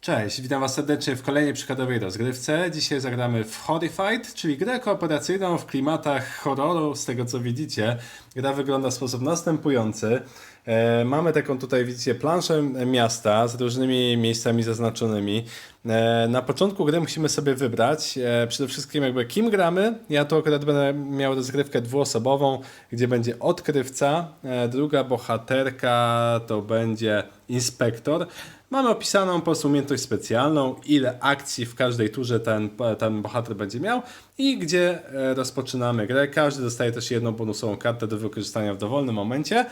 Cześć, witam Was serdecznie w kolejnej przykładowej rozgrywce. Dzisiaj zagramy w Horrified, czyli grę kooperacyjną w klimatach horroru, z tego co widzicie. Gra wygląda w sposób następujący. E, mamy taką tutaj, widzicie, planszę miasta z różnymi miejscami zaznaczonymi. E, na początku gry musimy sobie wybrać e, przede wszystkim jakby kim gramy. Ja tu akurat będę miał rozgrywkę dwuosobową, gdzie będzie odkrywca, e, druga bohaterka to będzie inspektor. Mamy opisaną po prostu umiejętność specjalną, ile akcji w każdej turze ten, ten bohater będzie miał i gdzie e, rozpoczynamy grę. Każdy dostaje też jedną bonusową kartę do wykorzystania w dowolnym momencie.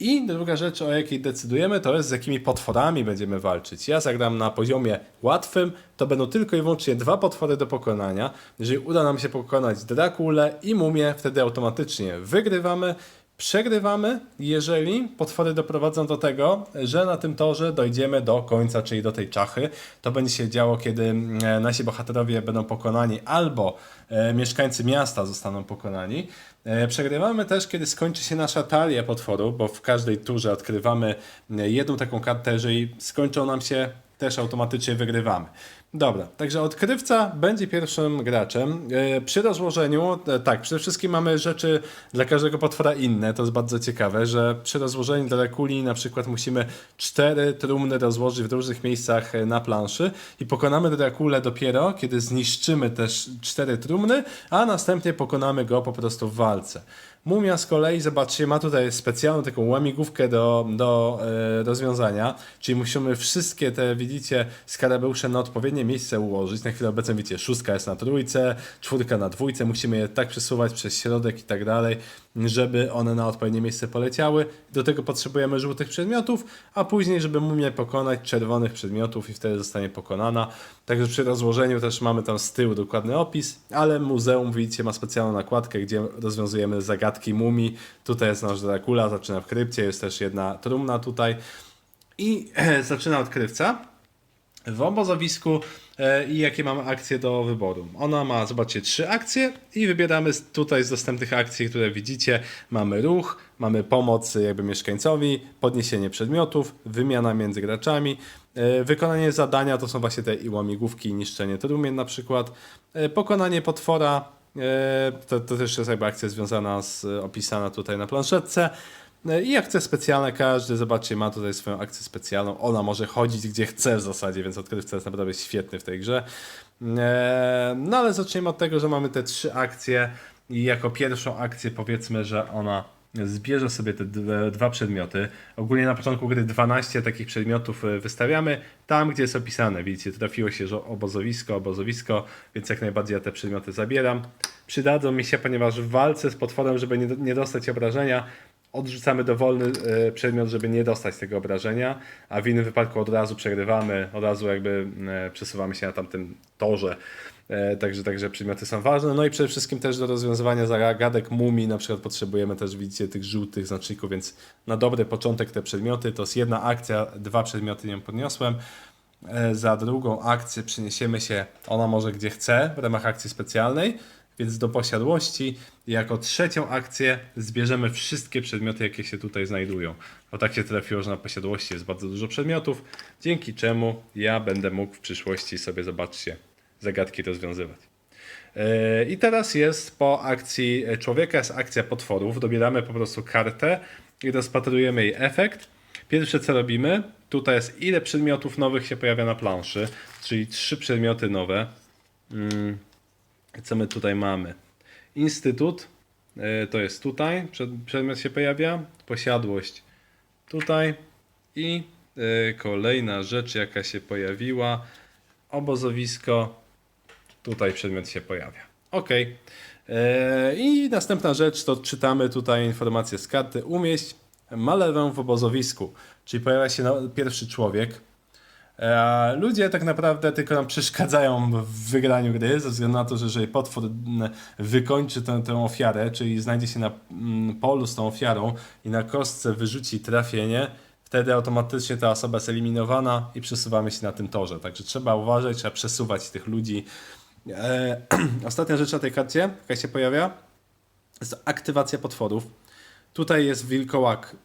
I druga rzecz, o jakiej decydujemy, to jest z jakimi potworami będziemy walczyć. Ja zagram na poziomie łatwym, to będą tylko i wyłącznie dwa potwory do pokonania. Jeżeli uda nam się pokonać Drakulę i Mumię, wtedy automatycznie wygrywamy. Przegrywamy, jeżeli potwory doprowadzą do tego, że na tym torze dojdziemy do końca, czyli do tej czachy. To będzie się działo, kiedy e, nasi bohaterowie będą pokonani albo e, mieszkańcy miasta zostaną pokonani. E, Przegrywamy też, kiedy skończy się nasza talia potworów, bo w każdej turze odkrywamy jedną taką kartę, jeżeli skończą nam się, też automatycznie wygrywamy. Dobra, także odkrywca będzie pierwszym graczem. E, Przy rozłożeniu, e, tak, przede wszystkim mamy rzeczy dla każdego potwora inne. To jest bardzo ciekawe, że przy rozłożeniu dla kuli na przykład musimy cztery trumny rozłożyć w różnych miejscach e, na planszy i pokonamy Drakulę dopiero, kiedy zniszczymy też cztery trumny, a następnie pokonamy go po prostu w walce. Mumia z kolei, zobaczcie, ma tutaj specjalną taką łamigłówkę do, do e, rozwiązania, czyli musimy wszystkie te, widzicie, skarabeusze na odpowiednie miejsce ułożyć. Na chwilę obecną, widzicie, szóstka jest na trójce, czwórka na dwójce, musimy je tak przesuwać przez środek i tak dalej, żeby one na odpowiednie miejsce poleciały. Do tego potrzebujemy żółtych przedmiotów, a później, żeby mumię pokonać, czerwonych przedmiotów i wtedy zostanie pokonana. Także przy rozłożeniu też mamy tam z tyłu dokładny opis, ale muzeum, widzicie, ma specjalną nakładkę, gdzie rozwiązujemy zagadki mumii. Tutaj jest nasz Dracula, zaczyna w krypcie, jest też jedna trumna tutaj. I zaczyna odkrywca w obozowisku e, i jakie mamy akcje do wyboru. Ona ma, zobaczcie, trzy akcje i wybieramy tutaj z dostępnych akcji, które widzicie. Mamy ruch, mamy pomoc jakby mieszkańcowi, podniesienie przedmiotów, wymiana między graczami, e, wykonanie zadania, to są właśnie te łamigłówki, niszczenie trumien na przykład, e, pokonanie potwora, to, to też jest jakby akcja związana z, opisana tutaj na planszetce, I akcje specjalne, każdy, zobaczcie, ma tutaj swoją akcję specjalną. Ona może chodzić gdzie chce w zasadzie, więc odkrywca jest naprawdę świetny w tej grze. E, No ale zacznijmy od tego, że mamy te trzy akcje i jako pierwszą akcję powiedzmy, że ona zbierze sobie te dwa, przedmioty. Ogólnie na początku gry 12 takich przedmiotów e, wystawiamy tam, gdzie jest opisane. Widzicie, trafiło się, że obozowisko, obozowisko, więc jak najbardziej ja te przedmioty zabieram. Przydadzą mi się, ponieważ w walce z potworem, żeby nie dostać obrażenia, odrzucamy dowolny e, przedmiot, żeby nie dostać tego obrażenia, a w innym wypadku od razu przegrywamy, od razu jakby e, przesuwamy się na tamtym torze. E, Także, także przedmioty są ważne. No i przede wszystkim też do rozwiązywania zagadek mumii na przykład potrzebujemy też, widzicie, tych żółtych znaczników, więc na dobry początek te przedmioty to jest jedna akcja, dwa przedmioty nie podniosłem. Za drugą akcję przeniesiemy się, ona może gdzie chce w ramach akcji specjalnej, więc do posiadłości. Jako trzecią akcję zbierzemy wszystkie przedmioty, jakie się tutaj znajdują. Bo tak się trafiło, że na posiadłości jest bardzo dużo przedmiotów, dzięki czemu ja będę mógł w przyszłości sobie, zobaczcie, zagadki rozwiązywać. E, I teraz jest po akcji człowieka, jest akcja potworów. Dobieramy po prostu kartę i rozpatrujemy jej efekt. Pierwsze co robimy, tutaj jest ile przedmiotów nowych się pojawia na planszy, czyli trzy przedmioty nowe. Mm, Co my tutaj mamy? Instytut, e, to jest tutaj, przed- przedmiot się pojawia, posiadłość tutaj i e, kolejna rzecz jaka się pojawiła, obozowisko, tutaj przedmiot się pojawia. Ok. I następna rzecz to czytamy tutaj informację z karty. Umieść malewę w obozowisku, czyli pojawia się pierwszy człowiek. E, Ludzie tak naprawdę tylko nam przeszkadzają w wygraniu gry, ze względu na to, że jeżeli potwór mm, wykończy tę, tę ofiarę, czyli znajdzie się na mm, polu z tą ofiarą i na kostce wyrzuci trafienie, wtedy automatycznie ta osoba jest eliminowana i przesuwamy się na tym torze. Także trzeba uważać, trzeba przesuwać tych ludzi. E, Ostatnia rzecz na tej karcie, jaka się pojawia, jest aktywacja potworów. Tutaj jest wilkołak,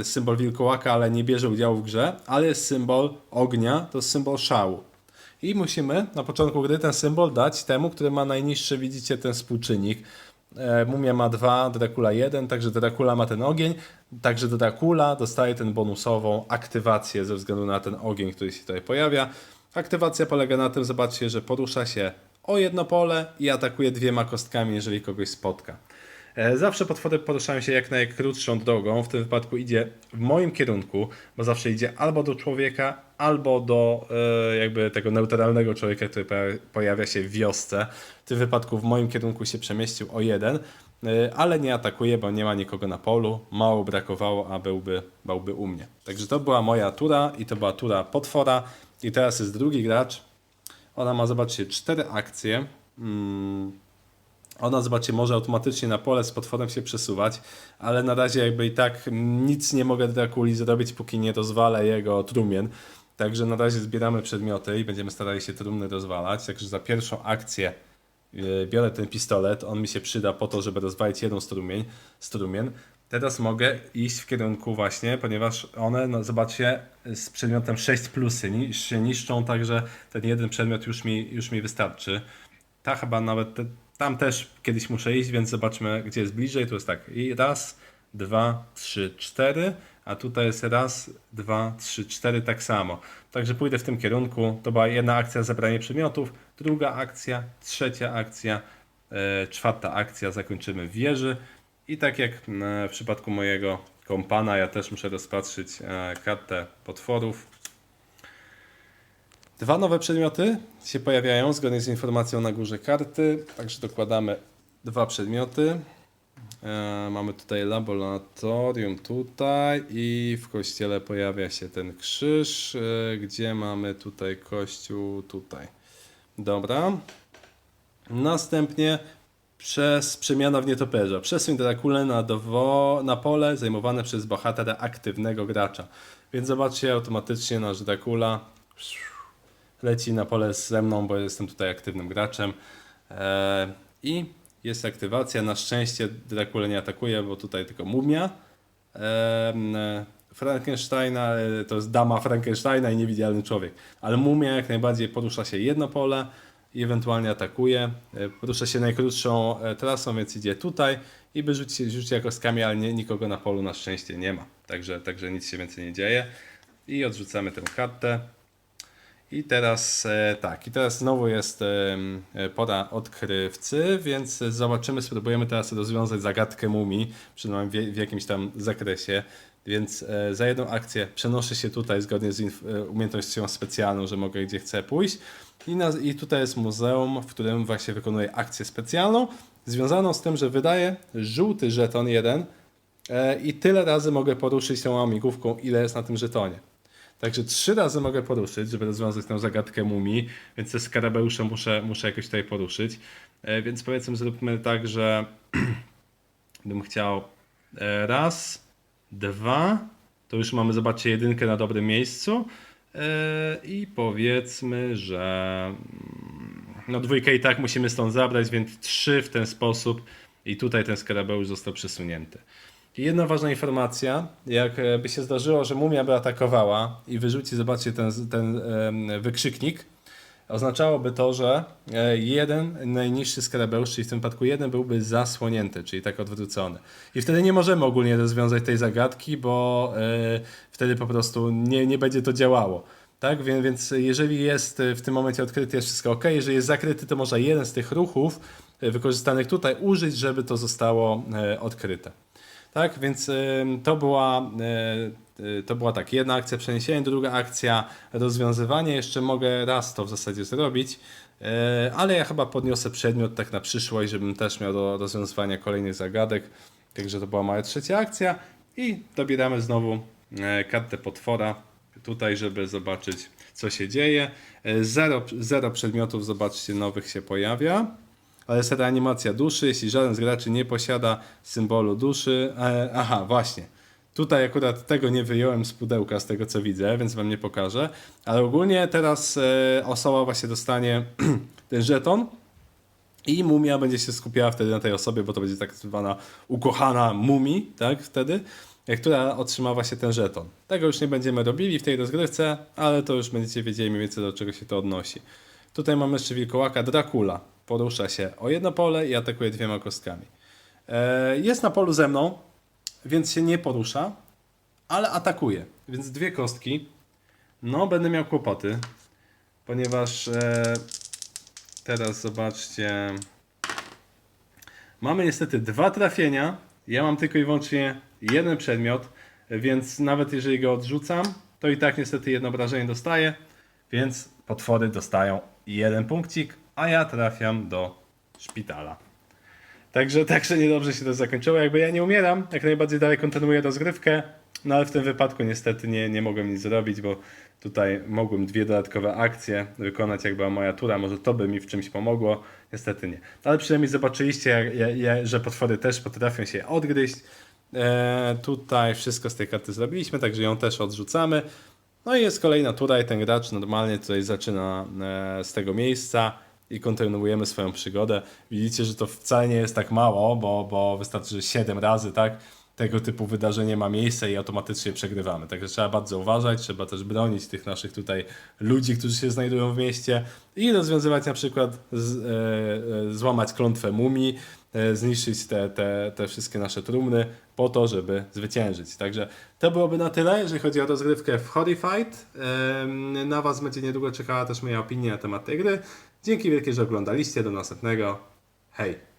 e, symbol wilkołaka, ale nie bierze udziału w grze, ale jest symbol ognia, to jest symbol szału. I musimy na początku gry ten symbol dać temu, który ma najniższy, widzicie, ten współczynnik. E, Mumia ma 2, Dracula 1, także Dracula ma ten ogień, także Dracula dostaje ten bonusową aktywację ze względu na ten ogień, który się tutaj pojawia. Aktywacja polega na tym, zobaczcie, że porusza się o jedno pole i atakuje dwiema kostkami, jeżeli kogoś spotka. E, Zawsze potwory poruszają się jak najkrótszą drogą. W tym wypadku idzie w moim kierunku, bo zawsze idzie albo do człowieka, albo do e, jakby tego neutralnego człowieka, który poja- pojawia się w wiosce. W tym wypadku w moim kierunku się przemieścił o jeden, e, ale nie atakuje, bo nie ma nikogo na polu. Mało brakowało, a byłby, byłby u mnie. Także to była moja tura i to była tura potwora. I teraz jest drugi gracz. Ona ma, zobaczcie, cztery akcje. Mm, ona, zobaczcie, może automatycznie na pole z potworem się przesuwać, ale na razie jakby i tak nic nie mogę Drakuli zrobić, póki nie rozwalę jego trumien. Także na razie zbieramy przedmioty i będziemy starali się trumny rozwalać. Także za pierwszą akcję yy, biorę ten pistolet, on mi się przyda po to, żeby rozwalić jedną strumień, strumien. Teraz mogę iść w kierunku właśnie, ponieważ one, no zobaczcie, z przedmiotem 6 plusy się niszczą, także ten jeden przedmiot już mi, już mi wystarczy. Ta chyba nawet, te, tam też kiedyś muszę iść, więc zobaczmy, gdzie jest bliżej. Tu jest tak, i raz, dwa, trzy, cztery, a tutaj jest raz, dwa, trzy, cztery, tak samo. Także pójdę w tym kierunku. To była jedna akcja zebranie przedmiotów, druga akcja, trzecia akcja, e, czwarta akcja, zakończymy wieży. I tak jak e, w przypadku mojego kompana, ja też muszę rozpatrzyć e, kartę potworów. Dwa nowe przedmioty się pojawiają zgodnie z informacją na górze karty, także dokładamy dwa przedmioty. E, mamy tutaj laboratorium tutaj i w kościele pojawia się ten krzyż, e, gdzie mamy tutaj kościół tutaj. Dobra. Następnie przez przemiana w nietoperza. Przesuń Drakulę na, dowo, na pole zajmowane przez bohatera aktywnego gracza. Więc zobaczcie, automatycznie nasz Dracula leci na pole ze mną, bo jestem tutaj aktywnym graczem. E, I jest aktywacja. Na szczęście Dracula nie atakuje, bo tutaj tylko mumia. E, Frankensteina e, to jest dama Frankensteina i niewidzialny człowiek. Ale mumia jak najbardziej porusza się jedno pole i ewentualnie atakuje. Porusza się najkrótszą trasą, więc idzie tutaj i by rzucić, rzucić kostkami, ale nie, nikogo na polu na szczęście nie ma. Także, także nic się więcej nie dzieje. I odrzucamy tę kartę. I teraz e, tak, i teraz znowu jest e, pora odkrywcy, więc zobaczymy, spróbujemy teraz rozwiązać zagadkę mumii, przynajmniej w, jakimś tam zakresie. Więc e, za jedną akcję przenoszę się tutaj zgodnie z umiejętnością specjalną, że mogę gdzie chcę pójść. I, na, I tutaj jest muzeum, w którym właśnie wykonuję akcję specjalną, związaną z tym, że wydaję żółty żeton jeden i tyle razy mogę poruszyć tą amigówką, ile jest na tym żetonie. Także trzy razy mogę poruszyć, żeby rozwiązać tę zagadkę mumii, więc te skarabeusze muszę, muszę jakoś tutaj poruszyć. E, więc powiedzmy, zróbmy tak, że bym chciał e, raz, dwa, to już mamy, zobaczcie, jedynkę na dobrym miejscu e, i powiedzmy, że mm, no dwójkę i tak musimy stąd zabrać, więc trzy w ten sposób i tutaj ten skarabeusz został przesunięty. Jedna ważna informacja, jak e, się zdarzyło, że mumia by atakowała i wyrzuci, zobaczcie, ten, ten wykrzyknik, oznaczałoby to, że e, jeden najniższy skarabeusz, czyli w tym wypadku jeden byłby zasłonięty, czyli tak odwrócony. I wtedy nie możemy ogólnie rozwiązać tej zagadki, bo e, wtedy po prostu nie, nie będzie to działało. Tak, więc jeżeli jest w tym momencie odkryty, jest wszystko ok. Jeżeli jest zakryty, to można jeden z tych ruchów wykorzystanych tutaj użyć, żeby to zostało odkryte. Tak, więc to była, y, y, to była tak, jedna akcja przeniesienie, druga akcja rozwiązywanie. Jeszcze mogę raz to w zasadzie zrobić, y, ale ja chyba podniosę przedmiot tak na przyszłość, żebym też miał do rozwiązywania kolejnych zagadek. Także to była moja trzecia akcja i dobieramy znowu e, kartę potwora tutaj, żeby zobaczyć co się dzieje. E, Zero, zero przedmiotów, zobaczcie, nowych się pojawia. Ale jest reanimacja duszy, jeśli żaden z graczy nie posiada symbolu duszy. E, aha, właśnie. Tutaj akurat tego nie wyjąłem z pudełka, z tego co widzę, więc wam nie pokażę. Ale ogólnie teraz e, osoba właśnie dostanie ten żeton I mumia będzie się skupiała wtedy na tej osobie, bo to będzie tak zwana ukochana mumii, tak, wtedy, e, która otrzyma właśnie ten żeton. Tego już nie będziemy robili w tej rozgrywce, ale to już będziecie wiedzieli mniej więcej do czego się to odnosi. Tutaj mamy jeszcze wilkołaka Dracula. Porusza się o jedno pole i atakuje dwiema kostkami. E, Jest na polu ze mną, więc się nie porusza, ale atakuje. Więc dwie kostki. No, będę miał kłopoty, ponieważ e, teraz zobaczcie. Mamy niestety dwa trafienia. Ja mam tylko i wyłącznie jeden przedmiot, więc nawet jeżeli go odrzucam, to i tak niestety jedno obrażenie dostaję, więc potwory dostają jeden punkcik, a ja trafiam do szpitala. Także, także niedobrze się to zakończyło. Jakby ja nie umieram, jak najbardziej dalej kontynuuję rozgrywkę, no ale w tym wypadku niestety nie, nie mogłem nic zrobić, bo tutaj mogłem dwie dodatkowe akcje wykonać, jak była moja tura. Może to by mi w czymś pomogło. Niestety nie. Ale przynajmniej zobaczyliście, że potwory też potrafią się odgryźć. E, tutaj wszystko z tej karty zrobiliśmy, także ją też odrzucamy. No i jest kolejna tura i ten gracz normalnie tutaj zaczyna e, z tego miejsca i kontynuujemy swoją przygodę. Widzicie, że to wcale nie jest tak mało, bo, bo wystarczy, że 7 razy, tak? Tego typu wydarzenie ma miejsce i automatycznie przegrywamy. Także trzeba bardzo uważać, trzeba też bronić tych naszych tutaj ludzi, którzy się znajdują w mieście i rozwiązywać na przykład, z, e, e, złamać klątwę mumii, e, zniszczyć te, te, te wszystkie nasze trumny po to, żeby zwyciężyć. Także to byłoby na tyle, jeżeli chodzi o rozgrywkę w Horrified. Em, Na Was będzie niedługo czekała też moja opinia na temat tej gry. Dzięki wielkie, że oglądaliście. Do następnego. Hej!